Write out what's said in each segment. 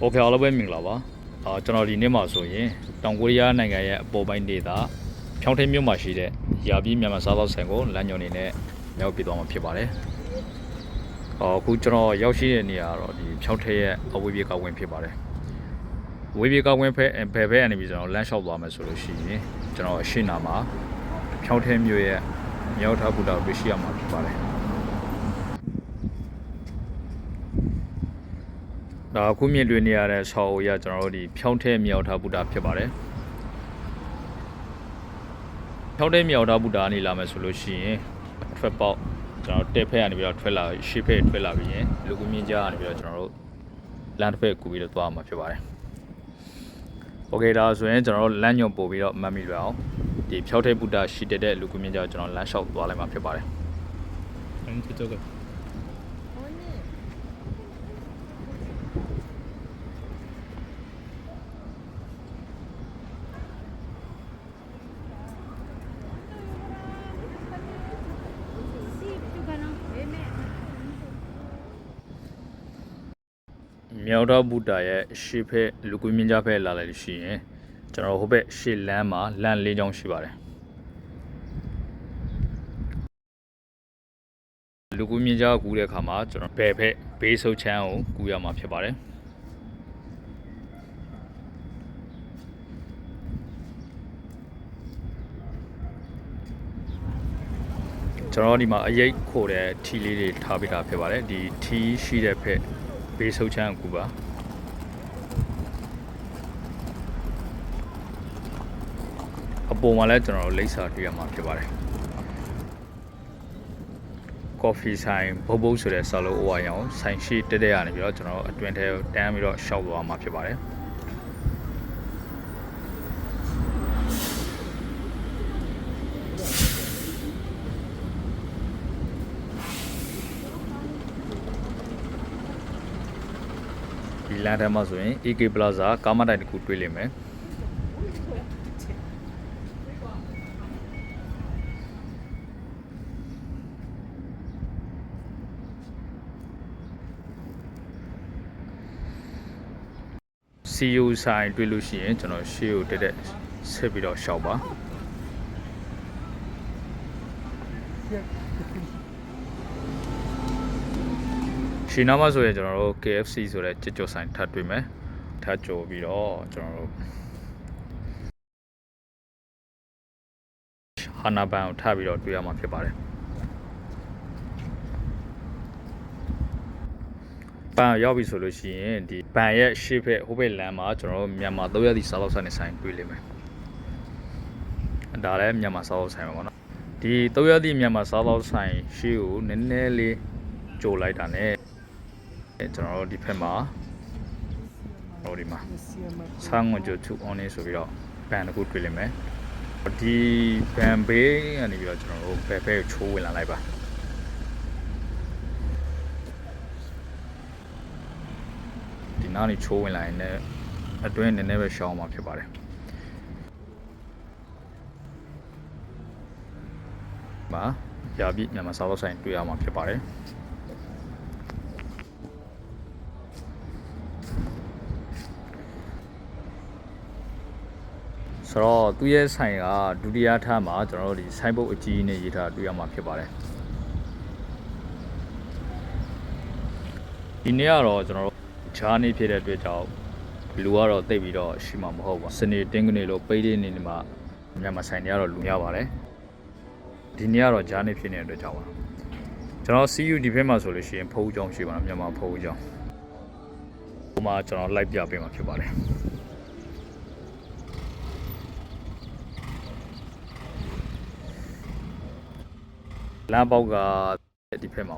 โอเคအားလုံးပဲမင်္ဂလာပါအာကျွန်တော်ဒီနေ့မှာဆိုရင်တောင်ကိုရီးယားနိုင်ငံရဲ့အပေါ်ပိုင်းဒေသဖြောင်းထင်းမြို့မှာရှိတဲ့ရာပြည်မြန်မာစားသောက်ဆိုင်ကိုလမ်းညွှန်နေနဲ့မြောက်ပြသွားမှာဖြစ်ပါတယ်အော်အခုကျွန်တော်ရောက်ရှိတဲ့နေရာကတော့ဒီဖြောင်းထင်းရဲ့အဝေးပြေကဝင်ဖြစ်ပါတယ်ဝေးပြေကဝင်ဖက်ဘယ်ဘက်ကနေပြီးကျွန်တော်လမ်းလျှောက်သွားမယ်ဆိုလို့ရှိရင်ကျွန်တော်အရှိနာမှာဖြောင်းထင်းမြို့ရဲ့မြောက်ထားဘူတာကိုတွေ့ရှိရမှာဖြစ်ပါတယ် ဒါအခုမြင်တွေ့နေရတဲ့ဆောက်အုပ်ရကျွန်တော်တို့ဒီဖြောင်းထဲမြောက်ထားဗုဒ္ဓဖြစ်ပါတယ်ဖြောင်းထဲမြောက်ထားဗုဒ္ဓအနေလာမယ်ဆိုလို့ရှိရင်ထွက်ပေါက်ကျွန်တော်တက်ဖက်ကနေပြီးတော့ထွက်လာရှေ့ဖက်ထွက်လာပြီးရင်လူကူမြင့်ကြားကနေပြီးတော့ကျွန်တော်တို့လမ်းတစ်ဖက်ကူပြီးတော့သွားမှာဖြစ်ပါတယ်โอเคဒါဆိုရင်ကျွန်တော်တို့လမ်းညွန်ပို့ပြီးတော့မှတ်မိလွယ်အောင်ဒီဖြောင်းထဲဗုဒ္ဓရှိတဲ့တဲ့လူကူမြင့်ကြားကိုကျွန်တော်လမ်းလျှောက်သွားလိုက်မှာဖြစ်ပါတယ် 아니 မြောက်တော့ဘူတာရဲ့ရှေ့ဖက်လူကွေးမြင့်ကြဖက်လာလိုက်လို့ရှိရင်ကျွန်တော်ဟိုဘက်ရှေ့လမ်းမှာလမ်းလေးချောင်းရှိပါတယ်။လူကွေးမြင့်ကြကူးတဲ့အခါမှာကျွန်တော်ဘယ်ဖက်ဘေးဆုပ်ချမ်းကိုကူးရမှာဖြစ်ပါတယ်။ကျွန်တော်ဒီမှာအရိတ်ခိုတဲ့ထီလေးတွေထားပေးတာဖြစ်ပါတယ်ဒီထီရှိတဲ့ဖက် ဘေးဆုပ်ချမ်းကူပါအပေါ်မှာလည်းကျွန်တော်တို့လိပ်စာတွေ့ရမှာဖြစ်ပါတယ်ကော်ဖီဆိုင်ဘုတ်ဘုတ်ဆိုတဲ့စာလုံးအဝါရောင်ဆိုင်ရှိတက်တဲ့ရနေပြီးတော့ကျွန်တော်တို့အတွင်ထဲကိုတန်းပြီးတော့ရှောက်သွားမှာဖြစ်ပါတယ် လမ်းထဲမှာဆိုရင် AK Plaza ကားမတိုင်တစ်ခုတွေ့လိမ့်မယ်စီယူဆိုင်တွေ့လို့ရှိရင်ကျွန်တော်ရှေ့ကိုတက်တက်ဆက်ပြီးတော့ရှောက်ပါ ရှီနာမဆိုရင်ကျွန်တော်တို့ KFC ဆိုတဲ့ကြက်ကြော်ဆိုင်ထပ်တွေ့မယ်ထပ်ကြော်ပြီးတော့ကျွန်တော်တို့ဟာနာဘန်ကိုထပ်ပြီးတော့တွေ့ရမှာဖြစ်ပါတယ်ပန်ရောက်ပြီဆိုလို့ရှိရင်ဒီပန်ရဲ့ရှေ့ဘက်ဟိုဘက်လမ်းမှာကျွန်တော်တို့မြန်မာ၃ရက်စီစားလောက်ဆိုင်နေဆိုင်တွေ့လိမ့်မယ်ဒါလည်းမြန်မာစားလောက်ဆိုင်ပါဘောနော်ဒီ၃ရက်စီမြန်မာစားလောက်ဆိုင်ရှေ့ကိုနည်းနည်းလေးကြိုလိုက်တာ ਨੇ ကျွန်တော်တို့ဒီဖက်မှာဟိုဒီမှာဆန်းငွန်ကျသူ on ဆိုပြီးတော့ဘန်တစ်ခုတွေ့လိမ့်မယ်ဒီဘန်ဘေးကနေပြီးတော့ကျွန်တော်တို့ဘယ်ဘက်ကိုချိုးဝင်လာလိုက်ပါဒီနားနေချိုးဝင်လာရင်လည်းအတွင်းနည်းနည်းပဲရှောင်းမှာဖြစ်ပါတယ်မှာရာပြီမြန်မာစားတော့ဆိုင်တွေ့ရမှာဖြစ်ပါတယ် ဆိုတော့သူ့ရဲ့ဆိုင်ကဒုတိယထားမှာကျွန်တော်တို့ဒီဆိုင်ဘုတ်အကြီးနဲ့ရေးထားတွေ့ရမှာဖြစ်ပါတယ်ဒီနေ့ကတော့ကျွန်တော်တို့ဂျားနေဖြစ်တဲ့အတွက်ကြောင့်လူကတော့တိတ်ပြီးတော့ရှိမှာမဟုတ်ပါစနေတင်းကနေလို့ပိတ်နေနေမှာမြန်မာဆိုင်တွေကတော့လူများပါတယ်ဒီနေ့ကတော့ဂျားနေဖြစ်နေတဲ့အတွက်ကြောင့်ပါကျွန်တော် CU ဒီဘက်မှာဆိုလို့ရှိရင်ဖုံးကြောင်းရှိပါတော့မြန်မာဖုံးကြောင်းဟိုမှာကျွန်တော်လိုက်ပြပေးမှာဖြစ်ပါတယ် လမ်းပေါက်ကဒီဖက်မှာ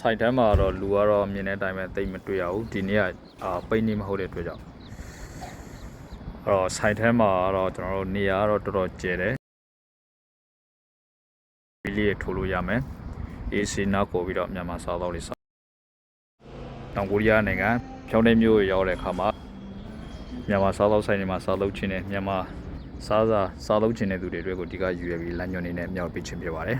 ဆိုင်တန်းမှာတော့လူကတော့မြင်တဲ့အတိုင်းပဲတိတ်မတွေ့ရဘူးဒီနေ့ကအာပိတ်နေမဟုတ်တဲ့အတွက်ကြောင့်အဲ့တော့ဆိုင်တန်းမှာတော့ကျွန်တော်တို့နေရာကတော့တော်တော်ကျယ်တယ်ဘီလီရထိုးလို့ရမယ် AC နောက်ကိုပြီးတော့မြန်မာစားတော့လေးစားတောင်ကိုရီးယားနိုင်ငံ ဖြောင်းတဲ့မြို့ကိုရောက်တဲ့အခါမှာမြန်မာစားတော့ဆိုင်တွေမှာစားလုပ်ခြင်းနဲ့မြန်မာစားစားစားသုံးချင်တဲ့သူတွေအတွက်ကိုဒီကယူရပြီးလမ်းညွှန်နေနဲ့မြောက်ပေးခြင်းဖြစ်ပါတယ်